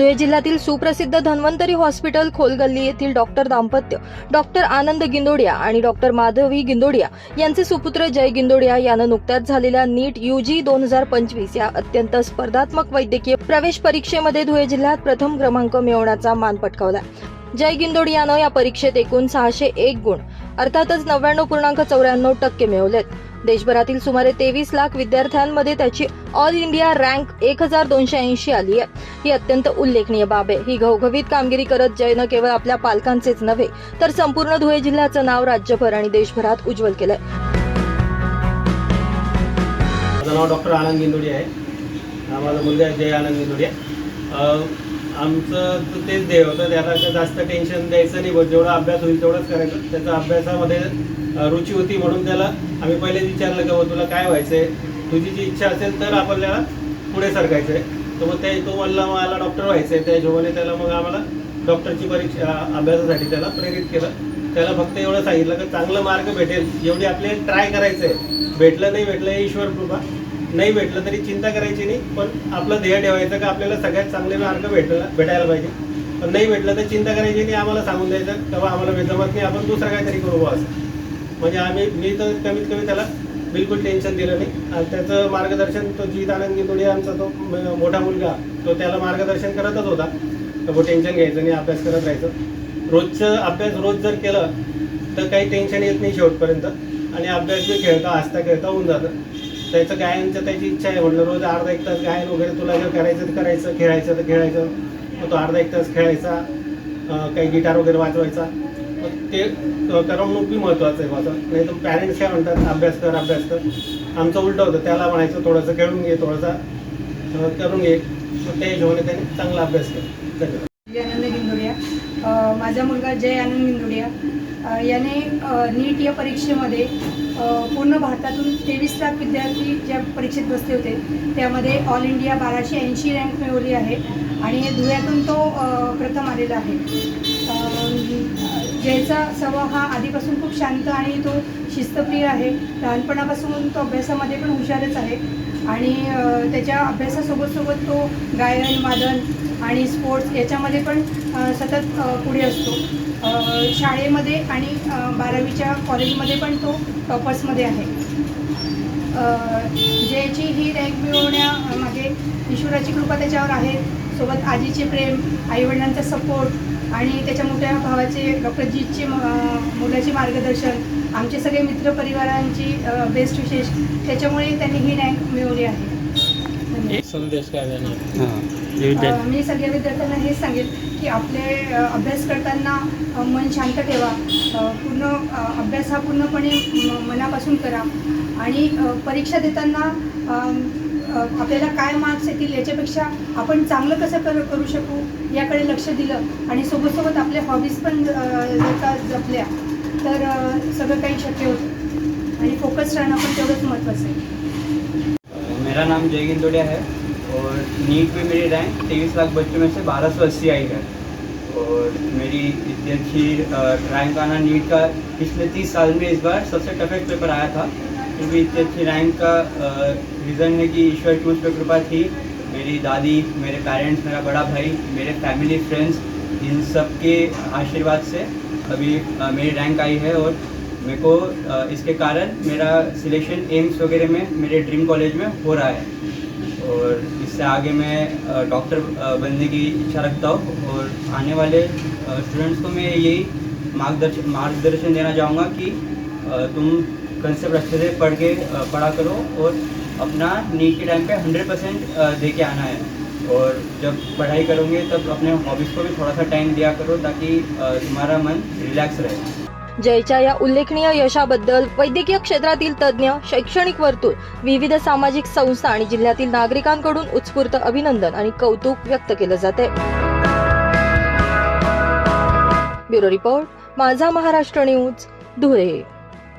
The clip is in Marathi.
धुळे जिल्ह्यातील सुप्रसिद्ध धन्वंतरी हॉस्पिटल खोलगल्ली येथील डॉक्टर दाम्पत्य डॉक्टर आनंद गिंदोडिया आणि डॉक्टर माधवी गिंदोडिया यांचे सुपुत्र जय गिंदोडिया यानं नुकत्याच झालेल्या नीट युजी दोन हजार पंचवीस या अत्यंत स्पर्धात्मक वैद्यकीय प्रवेश परीक्षेमध्ये धुळे जिल्ह्यात प्रथम क्रमांक मिळवण्याचा मान पटकावला. जय गिंदोडियानं या परीक्षेत एकूण सहाशे एक गुण अर्थातच नव्याण्णव पूर्णांक चौऱ्याण्णव टक्के मिळवलेत. देशभरातील सुमारे तेवीस लाख विद्यार्थ्यांमध्ये त्याची ऑल इंडिया रँक एक हजार दोनशे ऐंशी आली आहे. ही अत्यंत उल्लेखनीय बाब आहे. ही घवघवीत कामगिरी करत जयनं केवळ आपल्या पालकांचेच नव्हे तर संपूर्ण धुळे जिल्ह्याचं नाव राज्यभर आणि देशभरात उज्ज्वल केलंय. माझं नाव डॉक्टर आनंद गिंदोडी आहे. माझा मुलगा जय आनंद गिंदोडी आहे. आमचं तर तेच ध्येय होतं. त्याला जास्त टेन्शन द्यायचं नाही बघ जेवढा अभ्यास होईल तेवढंच करायचं त्याचा अभ्यासामध्ये रुची होती म्हणून त्याला आम्ही पहिले विचारलं की तुला काय व्हायचं आहे तुझी जी इच्छा असेल तर आपल्याला पुढे सरकायचं आहे तर मग ते तो म्हणला मला डॉक्टर व्हायचं आहे त्या हिशोबाने त्याला मग आम्हाला डॉक्टरची परीक्षा अभ्यासासाठी त्याला प्रेरित केलं. त्याला फक्त एवढं सांगितलं की चांगलं मार्क भेटेल. जेवढी आपल्याला ट्राय करायचं आहे भेटलं नाही भेटलं ईश्वर कृपा. नाही भेटलं तरी चिंता करायची नाही पण आपलं ध्येय ठेवायचं का आपल्याला सगळ्यात चांगले मार्क भेटला भेटायला पाहिजे. पण नाही भेटलं तर चिंता करायची नाही आम्हाला सांगून द्यायचं तेव्हा आम्हाला जमत नाही आपण दुसरं काहीतरी करू असं. म्हणजे आम्ही मी तर कमीत कमी त्याला बिलकुल टेन्शन दिलं नाही. आणि त्याचं मार्गदर्शन तो जीत आनंद गिंदोडी आमचा तो मोठा मुलगा तो त्याला मार्गदर्शन करतच होता. तर तो टेन्शन घ्यायचं नाही अभ्यास करत राहायचं. रोजचं अभ्यास रोज जर केलं तर काही टेन्शन येत नाही शेवटपर्यंत. आणि अभ्यास बी खेळता हसता खेळता होऊन जातं. त्याचं गायनचं त्याची इच्छा आहे. म्हटलं रोज अर्धा एक तास गायन वगैरे तुला जर करायचं तर करायचं खेळायचं तर खेळायचं. मग तो अर्धा एक तास खेळायचा काही गिटार वगैरे वाजवायचा. मग ते करमणूक बी महत्त्वाचं आहे माझं. नाही तर पॅरेंट्स काय म्हणतात अभ्यास कर अभ्यास कर. आमचं उलटं होतं. त्याला म्हणायचं थोडंसं खेळून घे थोडंसं करून घे. मग त्या हिशोबाने त्याने चांगला अभ्यास केला. धन्यवाद. जय माझा मुलगा जय आनंद निंदुडिया याने नीट या परीक्षेमध्ये पूर्ण भारतातून तेवीस लाख विद्यार्थी ज्या परीक्षेत बसले होते त्यामध्ये ऑल इंडिया बाराशे ऐंशी रँक मिळवली आहे आणि धुळ्यातून तो प्रथम आलेला आहे. जयचा स्वभाव हा आधीपासून खूप शांत आणि तो शिस्तप्रिय आहे. लहानपणापासून तो अभ्यासामध्ये पण हुशारच आहे. आणि त्याच्या अभ्यासासोबत सोबत तो गायन वादन आणि स्पोर्ट्स याच्यामध्ये पण सतत पुढे असतो. शाळेमध्ये आणि बारावीच्या कॉलेजमध्ये पण तो टॉपर्समध्ये आहे. जयची ही रँक मिळवण्यामागे ईश्वराची कृपा त्याच्यावर आहे. सोबत आजीचे प्रेम आईवडिलांचा सपोर्ट आणि त्याच्या मोठ्या भावाचे डॉक्टर जीतचे मुलाचे मार्गदर्शन आमचे सगळे मित्रपरिवारांची बेस्ट विशेष त्याच्यामुळे त्यांनी ही रँक मिळवली आहे. संदेश काय मी सगळ्या विद्यार्थ्यांना हेच सांगेल की आपले अभ्यास करताना मन शांत ठेवा. पूर्ण अभ्यास हा पूर्णपणे मनापासून करा. आणि परीक्षा देताना आपल्याला काय मार्क्स येतील याच्यापेक्षा आपण चांगलं कसं कर करू शकू याकडे लक्ष दिलं आणि सोबत सोबत आपल्या हॉबीज पण जर का जपल्या तर सगळं काही शक्य होतं. आणि फोकस राहणं पण तेवढंच महत्त्वाचं आहे. मेरा नाम जय गिंदोड़िया है और नीट में मेरी रैंक तेईस लाख बच्चों में से बारह सौ अस्सी आई है। और मेरी इतनी अच्छी रैंक आना नीट का पिछले तीस साल में इस बार सबसे टफेस्ट पेपर आया था। क्योंकि इतनी अच्छी रैंक का रीज़न है कि ईश्वर की उस पर कृपा थी। मेरी दादी, मेरे पेरेंट्स मेरा बड़ा भाई, मेरे फैमिली फ्रेंड्स इन सब के आशीर्वाद से अभी मेरी रैंक आई है। और मेरे को इसके कारण मेरा सिलेक्शन एम्स वगैरह में, मेरे ड्रीम कॉलेज में हो रहा है। और इससे आगे मैं डॉक्टर बनने की इच्छा रखता हूँ और आने वाले स्टूडेंट्स को मैं यही मार्गदर्शन मार्गदर्शन देना चाहूँगा कि तुम कंसेप्ट अच्छे से पढ़ के पढ़ा करो और अपना नीट के टाइम पे हंड्रेड परसेंट दे के आना है। और जब पढ़ाई करोगे तब अपने हॉबीज़ को भी थोड़ा सा टाइम दिया करो ताकि तुम्हारा मन रिलैक्स रहे। जयच्या या उल्लेखनीय यशाबद्दल वैद्यकीय क्षेत्रातील तज्ज्ञ शैक्षणिक वर्तुळ विविध सामाजिक संस्था आणि जिल्ह्यातील नागरिकांकडून उत्स्फूर्त अभिनंदन आणि कौतुक व्यक्त केलं जाते ब्युरो रिपोर्ट माझा महाराष्ट्र न्यूज धुळे.